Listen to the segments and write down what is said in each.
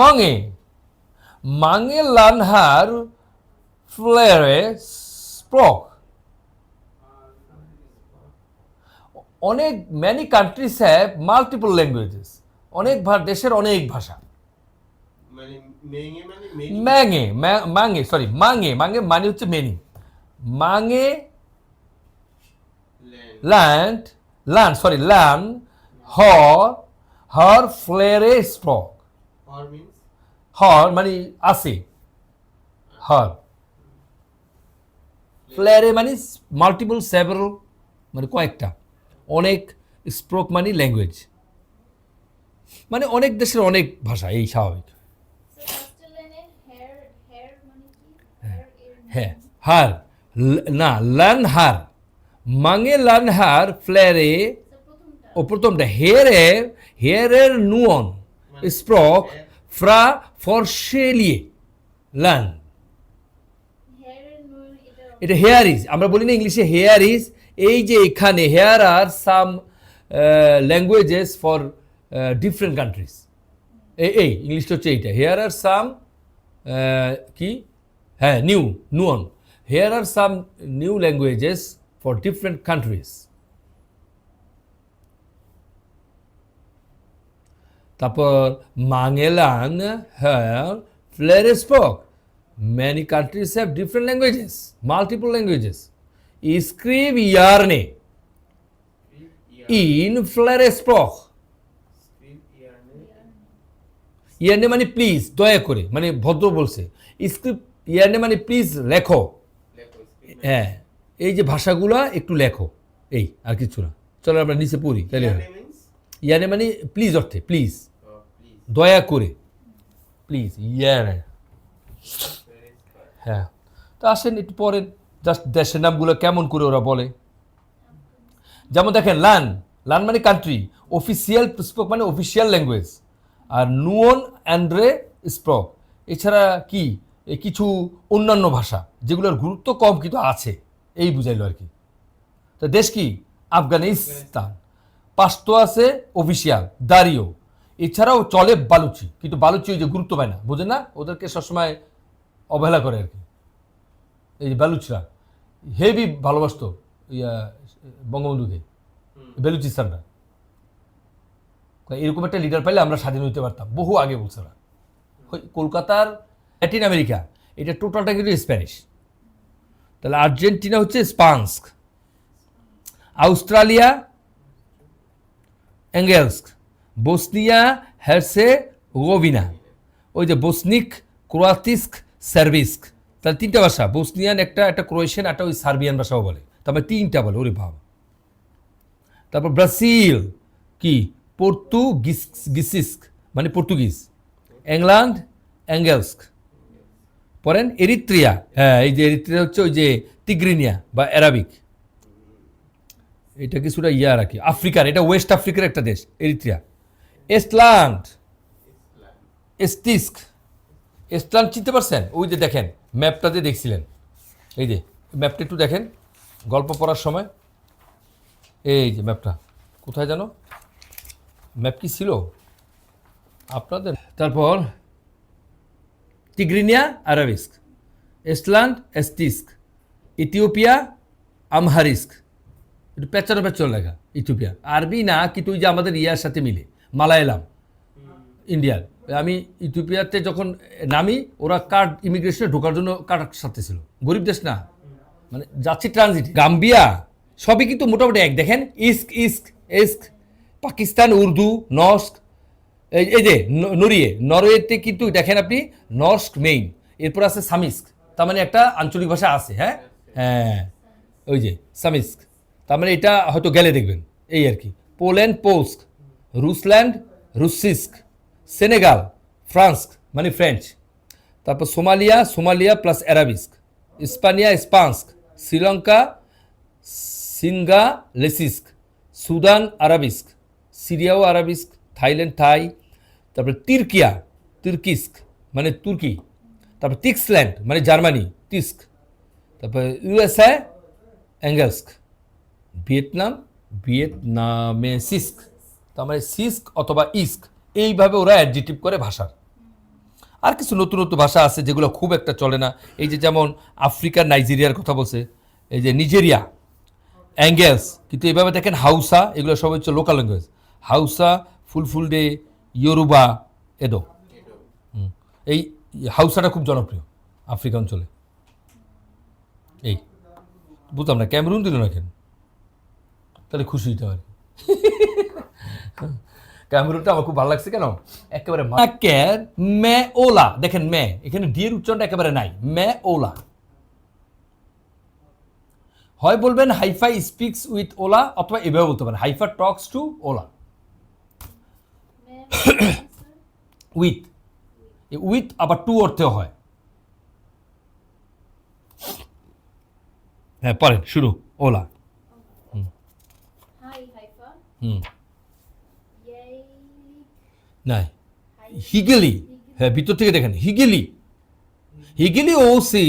mange land har flere språk অনেক many countries have multiple languages অনেক দেশের অনেক ভাষা। মানে মেঙে মানে ম্যাঙে মাঙে সরি মাঙে মাঙে। মানে হচ্ছে মেনি মাঙে ল্যান্ড ল্যান্ড সরি ল্যান্ড হর হর ফ্লেরে স্প্রক। হর মানে আছে। হর। ফ্লেরে মানে মাল্টিপল সেভারাল মানে কয়েকটা। অনেক স্প্রোক মানে ল্যাঙ্গুয়েজ মানে অনেক দেশের অনেক ভাষা এই স্বাভাবিক। মানে এর হ্যাঁ হার। ল- না লার্ন হার। মাঙে লার্ন হার প্রথমটা। ও প্রথমটা হেয়ারের হেয়ারের নুয়ন। স্প্রক ফ্রা এর নুন এটা হেয়ার ইজ আমরা বলি না ইংলিশে হেয়ার ইজ এই যে এখানে here are some languages for different countries এই এই ইংলিশটা হচ্ছে এইটা। হেয়ার আর সাম কি? হ্যাঁ new নুয়ন here are some new languages for different countries তারপর মাঙ্গেলান হ্যার ফ্লেরেসপক Many countries have different languages, multiple languages. Skriv gärna in flera språk. স্ক্রিন ইয়ারনে ইয়ারনে মানে প্লিজ দয়া করে মানে ভদ্র বলছে। স্ক্রিপ্ট ইয়ারনে মানে প্লিজ লেখো। হ্যাঁ এই যে ভাষাগুলা একটু লেখো এই আর কিছু না। চলো আমরা নিচে পড়ি তাহলে হয়। ইয়ারনে মানে প্লিজ অর্থে প্লিজ দয়া করে। প্লিজ ইয়ার হ্যাঁ। তো আসেন, একটু পরে জাস্ট দেশের নামগুলো কেমন করে ওরা বলে। যেমন দেখেন, লান। লান মানে কান্ট্রি অফিসিয়াল স্পোক মানে অফিসিয়াল ল্যাঙ্গুয়েজ আর নুয়ন অ্যান্ড্রে স্পোক এছাড়া কি? কিছু অন্যান্য ভাষা, যেগুলোর গুরুত্ব কম কিন্তু আছে। এই বুঝাইলো আর কি। তো দেশ কি? আফগানিস্তান। পাস্তো আছে অফিসিয়াল দাঁড়িয়েও। এছাড়াও চলে বালুচি কিন্তু বালুচি ওই যে গুরুত্ব পায় না বোঝে না? ওদেরকে সবসময় অবহেলা করে আর কি। এই যে বালুচরা হেভি ভালোবাসতো ইয়া বঙ্গবন্ধুকে বেলুচিস্তানটা এরকম একটা লিডার পাইলে আমরা স্বাধীন হইতে পারতাম বহু আগে বলছে ওরা। ওই কলকাতার ল্যাটিন আমেরিকা এটা টোটালটা কিন্তু স্প্যানিশ তাহলে আর্জেন্টিনা হচ্ছে স্পান্স্ক অস্ট্রেলিয়া অ্যাঙ্গেলস্ক বসনিয়া হেরসে গোভিনা ওই যে বসনিক ক্রোয়াতিস্ক সার্বিস্ক তাহলে তিনটা ভাষা বসনিয়ান একটা একটা ক্রোয়েশিয়ান একটা ওই সার্বিয়ান ভাষাও বলে। তারপরে তিনটা বলে, ওরে ভাব তারপর ব্রাজিল কি? পর্তুগিস গিসিস্ক মানে পর্তুগিজ ইংল্যান্ড অ্যাঙ্গেলস্ক পরেন এরিত্রিয়া হ্যাঁ এই যে এরিত্রিয়া হচ্ছে ওই যে তিগ্রিনিয়া বা অ্যারাবিক এটা কিছুটা ইয়া রাখি আফ্রিকার এটা ওয়েস্ট আফ্রিকার একটা দেশ এরিত্রিয়া এস্টল্যান্ড এস্টিস্ক এস্টল্যান্ড চিনতে পারছেন? ওই যে দেখেন ম্যাপটাতে দেখছিলেন। এই যে ম্যাপটা একটু দেখেন। গল্প পড়ার সময়। এই যে ম্যাপটা কোথায় জানো ম্যাপ কি ছিল? আপনাদের? তারপর, টিগ্রিনিয়া, আরাবিস্ক। এস্টল্যান্ড এস্টিস্ক ইথিওপিয়া আমহারিস্ক একটু পেঁচানো পেঁচানো লেখা ইথিওপিয়া আরবি না, কিন্তু ওই যে আমাদের ইয়ার সাথে মিলে। মালায়ালাম, ইন্ডিয়ার। আমি ইথিওপিয়াতে যখন নামি, ওরা কার্ড ইমিগ্রেশনে ঢোকার জন্য কার্ড সাথে ছিল? গরিব দেশ না। মানে যাচ্ছি ট্রানজিট গাম্বিয়া, সবই কিন্তু মোটামুটি এক। দেখেন, ইস্ক ইস্ক ইস্ক, পাকিস্তান, উর্দু, নস্ক, এই যে নরিয়ে নরওয়েতে কিন্তু দেখেন আপনি, নস্ক মেইন এরপর আছে সামিস্ক। তার মানে একটা আঞ্চলিক ভাষা আছে হ্যাঁ? হ্যাঁ ওই যে, সামিস্ক। তার মানে এটা হয়তো গেলে দেখবেন, এই আর কি। পোল্যান্ড পোস্ক রুসল্যান্ড রুসিস্ক সেনেগাল, ফ্রান্স মানে ফ্রেঞ্চ। তারপর সোমালিয়া সোমালিয়া প্লাস অ্যারাবিস্ক স্পানিয়া স্পান্স্ক। শ্রীলঙ্কা সিঙ্গা লেসিস্ক সুদান, আরাবিস্ক। সিরিয়াও আরাবিস্ক, থাইল্যান্ড, থাই। তারপরে তিরকিয়া, তুর্কিস্ক মানে তুর্কি। তারপর টিক্সল্যান্ড মানে জার্মানি টিস্ক তারপরে ইউএসএ অ্যাঙ্গেলস্ক ভিয়েতনাম ভিয়েতনামে সিস্ক তার মানে সিস্ক অথবা ইস্ক এইভাবে ওরা অ্যাডজেটিভ করে ভাষার আর কিছু নতুন নতুন ভাষা আছে যেগুলো খুব একটা চলে না। এই যে যেমন আফ্রিকার নাইজেরিয়ার কথা বলছে, এই যে নিজেরিয়া, অ্যাঙ্গেলস, কিন্তু এভাবে দেখেন হাউসা, এগুলো সব হচ্ছে local language Hausa, Fulfulde, Yoruba Edo. এই হাউসাটা খুব জনপ্রিয় আফ্রিকা অঞ্চলে। এই, বুঝলাম না, ক্যামেরুন দিল না কেন? তাহলে খুশি হইতে পারি ক্যামেরুনটা আমার খুব ভালো লাগছে কেন? একেবারে মাকের মে ওলা। দেখেন মে এখানে ডিয়ের উচ্চারণটা একেবারে নাই। মে ওলা। হয় বলবেন হাইফাই স্পিক্স উইথ ওলা অথবা এভাবে বলতে পারেন। Haifa Tux two OLA. With. With আবার টু অর্থেও হয়। হ্যাঁ পরেন শুরু। ওলা। Haifa. হুম। Hi. হিগেলি। হ্যাঁ ভিতর থেকে দেখেন হিগেলি। হিগেলি ও সি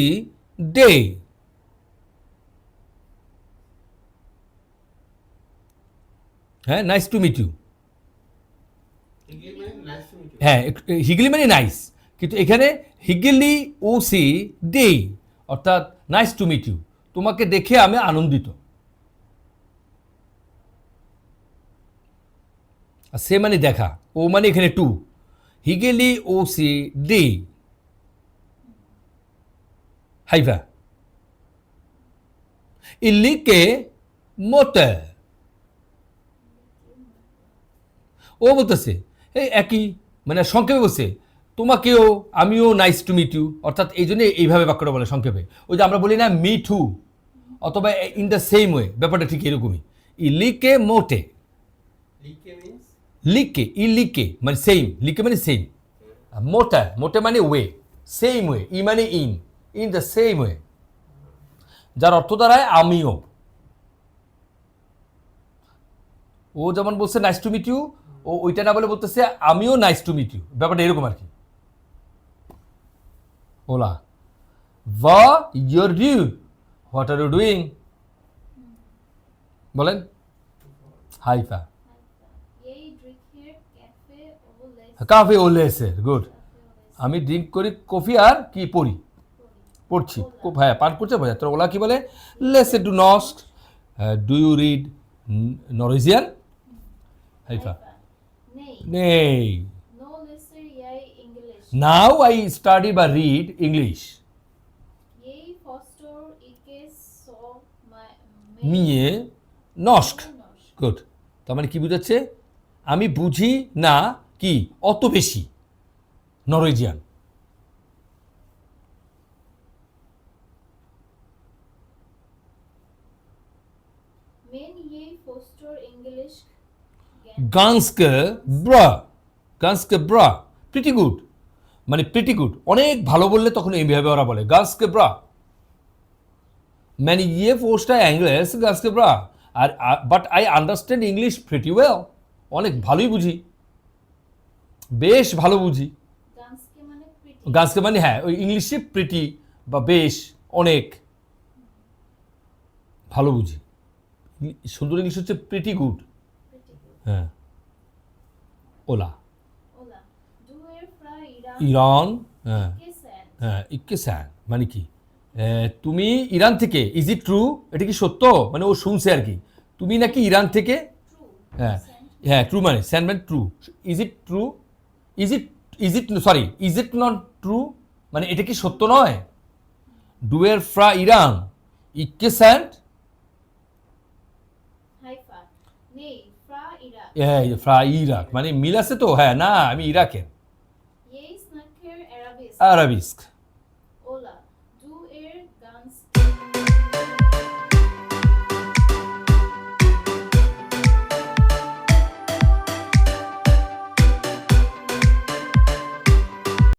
ডে হ্যাঁ নাইস টু মিট ইউ. হ্যাঁ হিগলি মানে নাইস কিন্তু এখানে হিগলি ও সি ডে অর্থাৎ নাইস টু মিট ইউ তোমাকে দেখে আমি আনন্দিত। সে মানে দেখা, ও মানে এখানে টু। হিগেলি, ও সি, ডে। হাইভা ইল্লিকে মোটে। ও বলতেছে, এই একই মানে সংক্ষেপে বলছে, তোমাকেও আমিও নাইস টু মিট ইউ। অর্থাৎ এই জন্য এইভাবে বাক্যটা বলে সংক্ষেপে। ওই যে আমরা বলি না, মি টু, অথবা ইন দ্য সেম ওয়ে, ব্যাপারটা ঠিক এরকমই। ই লিকে মোটে। means লিকে ই লিকে মানে সেম লিকে মানে সেম মোটা মোটা মানে ওয়ে সেম ওয়ে ই মানে in in the same way যার অর্থ দাঁড়ায় আমিও ও যেমন বলছে নাইস টু মিট ইউ ও ওইটা না বলে বলতেছে আমিও নাইস টু মিট ইউ ব্যাপারটা এরকম আর কি ওলা ভা your you what are you doing বলেন হাইফা or ও কাফে ওলেসের গুড. আমি ড্রিঙ্ক করি কফি আর কি পড়ি? পড়ছি। হ্যাঁ পান করছে? বোঝা তোর ওলা কি বলে? লেসে ডু নস্ট do you read Norwegian Haifa. নেই. নাও আই স্টাডি বা রিড ইংলিশ মিয়ে নস্ক গুড তার মানে কি বুঝাচ্ছে? আমি বুঝি না কি? অত বেশি। নরওয়েজিয়ান. গান্সকে ব্রা গান্সকে ব্রা প্রিটি গুড মানে প্রিটি গুড অনেক ভালো বললে তখন এইভাবে ওরা বলে। গান্সকে ব্রা মানে ইয়ে ফোর্সটা অ্যাংলেস গান্সকে ব্রা আর but I understand English pretty well অনেক ভালোই বুঝি। বেশ ভালো বুঝি। গাছকে মানে মানে হ্যাঁ ওই ইংলিশে প্রিটি বা বেশ অনেক। ভালো বুঝি। সুন্দর ইংলিশ হচ্ছে প্রিটি গুড হ্যাঁ। ওলা. ইরান। হ্যাঁ? হ্যাঁ ইকেসান মানে কি? তুমি ইরান থেকে ইজ ইট ট্রু এটা কি সত্য? মানে ও শুনছে আর কি। তুমি নাকি ইরান থেকে? হ্যাঁ। হ্যাঁ ট্রু মানে স্যান্ড মানে true is it true is it is it sorry is it not true মানে এটা কি সত্য নয়? ডুয়ের ফ্রা ইরান ইকে স্যান্ড fra ফ্রা ইরাক। মানে মিল আছে তো? হ্যাঁ না আমি ইরাকের. আরবিস্ক